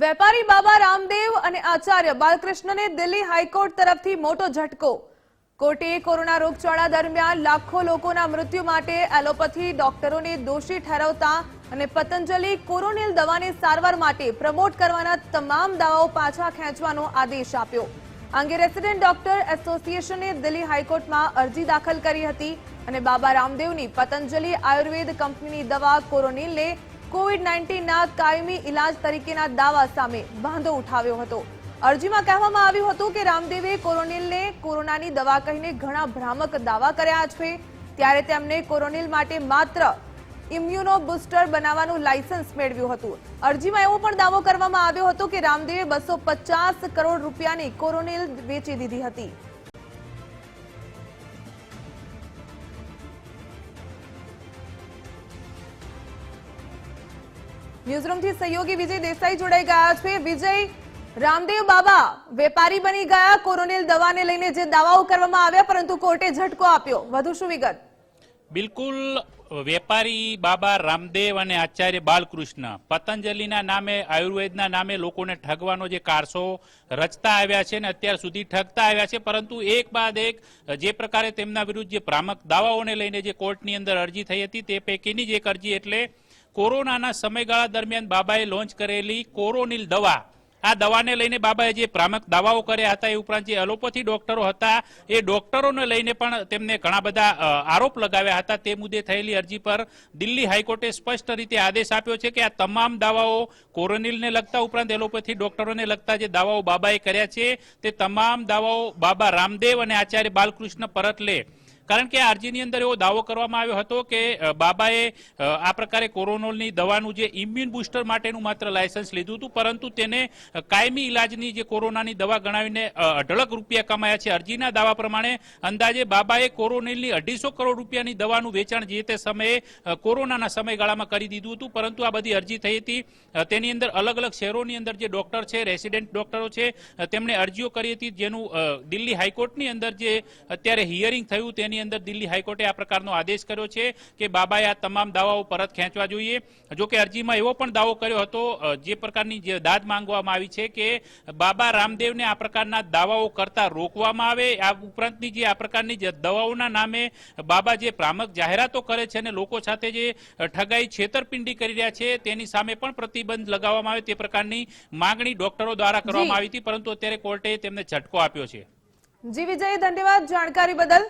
વેપારી બાબા રામદેવ અને આચાર્ય બાલકૃષ્ણને દિલ્હી હાઈકોર્ટ તરફથી મોટો ઝટકો. કોર્ટે કોરોના રોગચાળા દરમિયાન લાખો લોકોના મૃત્યુ માટે એલોપેથી ડોક્ટરોને દોષી ઠેરવતા અને પતંજલિ કોરોનિલ દવાને સારવાર માટે પ્રમોટ કરવાના તમામ દાવાઓ પાછા ખેંચવાનો આદેશ આપ્યો. અંગે રેસિડેન્ટ ડોક્ટર એસોસિએશને દિલ્હી હાઈકોર્ટમાં અરજી દાખલ કરી હતી અને બાબા રામદેવની પતંજલિ આયુર્વેદ કંપનીની દવા કોરોનિલને કોવિડ નાઇન્ટીનના કાયમી ઇલાજ તરીકેના દાવા સામે વાંધો ઉઠાવ્યો હતો. અરજીમાં કહેવામાં આવ્યું હતું કે રામદેવે કોરોનિલને કોરોનાની દવા કહીને ઘણા ભ્રામક દાવા કર્યા છે. ત્યારે તેમને કોરોનિલ માટે માત્ર ઇમ્યુનો બુસ્ટર બનાવવાનું લાયસન્સ મેળવ્યું હતું. અરજીમાં એવો પણ દાવો કરવામાં આવ્યો હતો કે રામદેવે બસો કરોડ રૂપિયાની કોરોનિલ વેચી દીધી હતી. ન્યૂઝરૂમથી સહયોગી વિજય દેસાઈ જોડાઈ ગયા છે. વિજય, રામદેવ બાબા વેપારી બની ગયા. કોરોનિલ દવાને લઈને જે દાવાઓ કરવામાં આવ્યા, પરંતુ કોર્ટે ઝટકો આપ્યો. વધુ શું વિગત? બિલકુલ, વેપારી બાબા રામદેવ અને આચાર્ય બાલકૃષ્ણ પતંજલિના નામે, આયુર્વેદના નામે લોકોને ઠગવાનો જે કારસો રચતા આવ્યા છે ને અત્યાર સુધી ઠગતા આવ્યા છે, પરંતુ એક બાદ એક જે પ્રકારે તેમના વિરુદ્ધ જે ભ્રામક દાવાઓને લઈને જે કોર્ટની અંદર અરજી થઈ હતી, તે પૈકીની જ એક અરજી એટલે કોરોનાના સમયગાળા દરમિયાન બાબાએ લોન્ચ કરેલી કોરોનિલ દવા. આ દવાને લઈને બાબાએ જે ભ્રામક દાવાઓ કર્યા હતા એ ઉપરાંત જે એલોપેથી ડોક્ટરો હતા, એ ડોક્ટરોને લઈને પણ તેમને ઘણા બધા આરોપ લગાવ્યા હતા. તે મુદ્દે થયેલી અરજી પર દિલ્હી હાઈકોર્ટે સ્પષ્ટ રીતે આદેશ આપ્યો છે કે આ તમામ દાવાઓ કોરોનિલને લગતા ઉપરાંત એલોપેથી ડોક્ટરોને લગતા જે દાવાઓ બાબાએ કર્યા છે, તે તમામ દાવાઓ બાબા રામદેવ અને આચાર્ય બાલકૃષ્ણ પરત લે. કારણ કે અરજીની અંદર એવો દાવો કરવામાં આવ્યો હતો કે બાબાએ આ પ્રકારે કોરોનોલની દવાનું જે ઇમ્યુન બુસ્ટર માટેનું માત્ર લાયસન્સ લીધું હતું, પરંતુ તેને કાયમી ઇલાજની જે કોરોનાની દવા ગણાવીને અઢળક રૂપિયા કમાયા છે. અરજીના દાવા પ્રમાણે અંદાજે બાબાએ કોરોનિલની અઢીસો કરોડ રૂપિયાની દવાનું વેચાણ જે તે સમયે કોરોનાના સમયગાળામાં કરી દીધું હતું, પરંતુ આ બધી અરજી થઈ હતી. તેની અંદર અલગ અલગ શહેરોની અંદર જે ડોક્ટર છે, રેસિડેન્ટ ડોક્ટરો છે તેમણે અરજીઓ કરી હતી, જેનું દિલ્હી હાઈકોર્ટની અંદર જે અત્યારે હિયરિંગ થયું તેની અંદર દિલ્હી હાઈકોર્ટે આ પ્રકારનો આદેશ કર્યો છે કે બાબાએ આ તમામ દાવાઓ પરત ખેંચવા જોઈએ. જો કે અરજીમાં એવો પણ દાવો કર્યો હતો જે પ્રકારની જે દાદ માંગવામાં આવી છે કે બાબા રામદેવને આ પ્રકારના દાવાઓ કરતા રોકવામાં આવે. આ ઉપરાંતની જે આ પ્રકારની જે દવાઓના નામે બાબા જે ભ્રામક જાહેરાતો કરે છે અને લોકો સાથે જે ઠગાઈ છેતરપિંડી કરી રહ્યા છે તેની સામે પણ પ્રતિબંધ લગાવવામાં આવે તે પ્રકારની માંગણી ડોક્ટરો દ્વારા કરવામાં આવી હતી પરંતુ અત્યારે કોર્ટે તેમને ઝટકો આપ્યો છે. જી વિજય ધન્યવાદ જાણકારી બદલ.